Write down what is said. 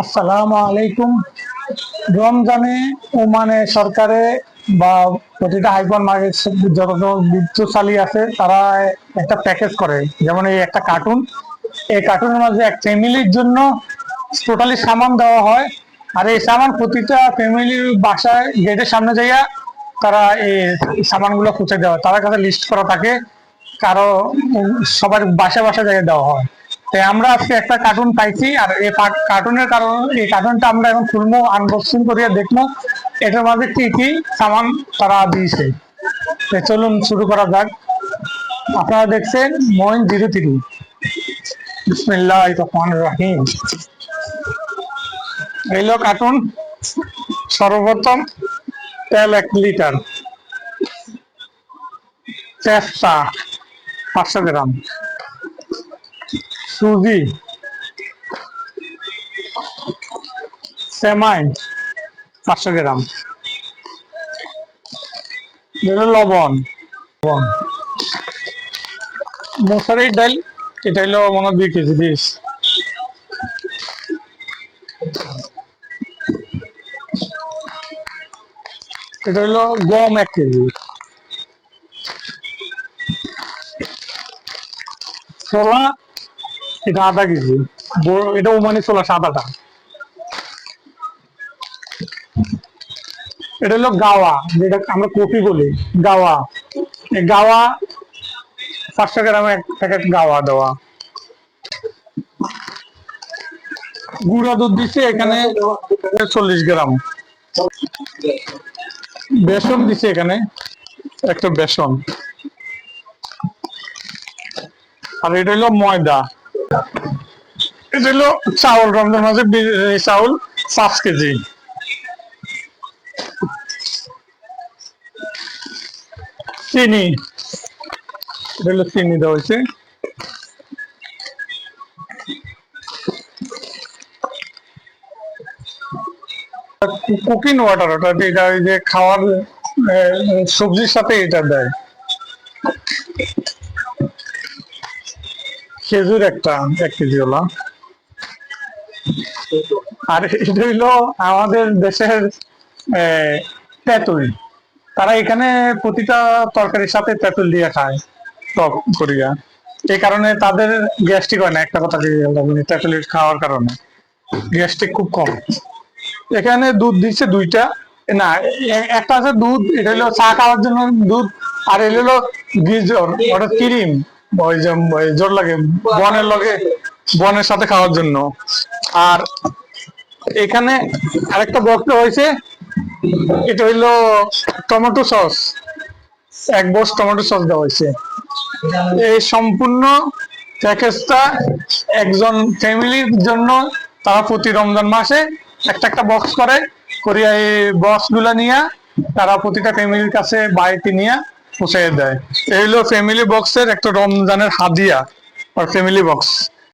আসসালামু আলাইকুম। রমজানে ওমানে সরকারে বা প্রতিটা হাইপার মার্কেট যত বিদ্যুৎশালী আছে, তারা একটা প্যাকেজ করে। যেমন এই একটা কার্টুন এই কার্টুনের মাঝে এক ফ্যামিলির জন্য টোটালি সামান দেওয়া হয়। আর এই সামান প্রতিটা ফ্যামিলির বাসায় গেটের সামনে যাইয়া তারা এই সামানগুলো খুঁজে দেওয়া। তাদের কাছে লিস্ট করা থাকে। কারও সবার বাসা বাসায় জায়গায় দেওয়া হয়। আমরা আজকে একটা কার্টুন পাইছি, আর এই কার্টুনের কারণে এই কার্টুনটা আমরা এখন খুলবো আনবক্সিং করিয়া দেখব। এটার মাঝে কি কি সামান তারা দিয়েছে। চলুন শুরু করা যাক। আপনারা দেখছেন মইন জিরো থ্রি বিসমিল্লাহ রাহিম। এইলো কার্টুন সর্বপ্রথম তেল এক লিটার। পাঁচশো গ্রাম। সুজি। সেমাই, পাঁচশো গ্রাম। লবণ। লবণ। মশারির ডাল, এটা হলো মনে দুই কেজি দিস এটা হলো গম এক কেজি। ছোলা এটা আধা কেজি। এটা ওমানি ছোলা সাদাটা। এটা হলো গাওয়া, যেটা আমরা কফি বলি, গাওয়া। গাওয়া পাঁচশো গ্রাম এক প্যাকেট গাওয়া দেওয়া। গুঁড়া দুধ দিচ্ছে এখানে চল্লিশ গ্রাম। বেসন দিচ্ছে এখানে, একটা বেসন। আর এটা হলো ময়দা। এটা চাউল, রমজান মাসে চাউল পাঁচ কেজি। চিনি, এটা চিনি দেওয়া হয়েছে। কুকিং ওয়াটার, ওটা এটা ওই যে খাওয়ার সবজির সাথে এটা দেয়। খেজুর একটা, এক কেজি হলো। আর এটা হইল আমাদের দেশের তেঁতুল। তারা এখানে প্রতিটা তরকারির সাথে তেঁতুল দিয়ে খায়, টক করিয়া। এই কারণে তাদের গ্যাস্ট্রিক হয় না, একটা কথা তেঁতুল খাওয়ার কারণে। গ্যাস্ট্রিক খুব কম। এখানে দুধ দিচ্ছে দুইটা, না একটা আছে দুধ, এটা হলো চা খাওয়ার জন্য দুধ, আর এটা হলো গিজর ওটা ক্রিম। ওই যে জোর লাগে, বনের লগে, বনের সাথে খাওয়ার জন্য। আর এখানে আরেকটা বক্স হয়েছে, এটা হইল টমেটো সস। এক বস টমেটো সস দেওয়া হয়েছে। এই সম্পূর্ণ প্যাকেজটা একজন ফ্যামিলির জন্য তারা প্রতি রমজান মাসে একটা একটা বক্স করে। করিয়া এই বক্সগুলা নিয়ে তারা প্রতিটা ফ্যামিলির কাছে বাড়িতে নিয়ে পৌঁছে দেয়। এই হলো ফ্যামিলি বক্সের একটা রমজানের হাদিয়া আর ফ্যামিলি বক্স